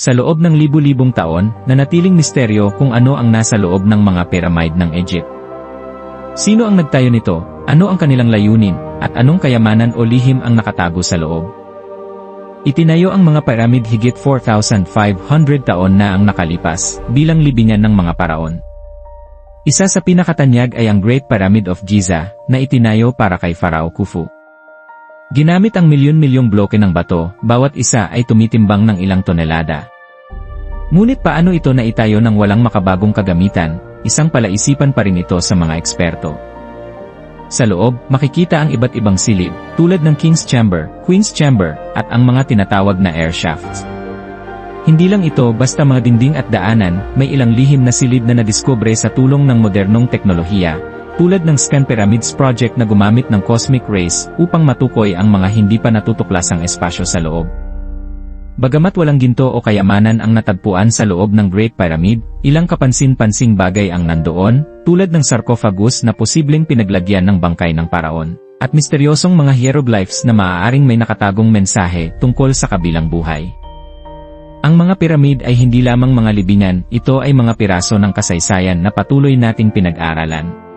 Sa loob ng libu-libong taon, nanatiling misteryo kung ano ang nasa loob ng mga pyramid ng Egypt. Sino ang nagtayo nito, ano ang kanilang layunin, at anong kayamanan o lihim ang nakatago sa loob? Itinayo ang mga pyramid higit 4,500 taon na ang nakalipas, bilang libingan ng mga paraon. Isa sa pinakatanyag ay ang Great Pyramid of Giza, na itinayo para kay Pharaoh Khufu. Ginamit ang milyon-milyong bloke ng bato, bawat isa ay tumitimbang ng ilang tonelada. Ngunit paano ito na itayo ng walang makabagong kagamitan, isang palaisipan pa rin ito sa mga eksperto. Sa loob, makikita ang iba't ibang silid, tulad ng King's Chamber, Queen's Chamber, at ang mga tinatawag na air shafts. Hindi lang ito basta mga dinding at daanan, may ilang lihim na silid na nadiskubre sa tulong ng modernong teknolohiya, tulad ng Scan Pyramids Project na gumamit ng cosmic rays upang matukoy ang mga hindi pa natutuklasang espasyo sa loob. Bagamat walang ginto o kayamanan ang natagpuan sa loob ng Great Pyramid, ilang kapansin-pansing bagay ang nandoon, tulad ng sarcophagus na posibleng pinaglagyan ng bangkay ng paraon, at misteryosong mga hieroglyphs na maaaring may nakatagong mensahe tungkol sa kabilang buhay. Ang mga piramid ay hindi lamang mga libingan, ito ay mga piraso ng kasaysayan na patuloy nating pinag-aralan.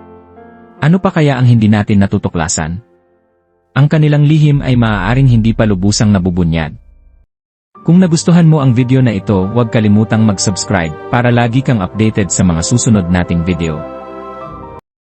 Ano pa kaya ang hindi natin natutuklasan? Ang kanilang lihim ay maaaring hindi pa lubusang nabubunyad. Kung nagustuhan mo ang video na ito, huwag kalimutang mag-subscribe para lagi kang updated sa mga susunod nating video.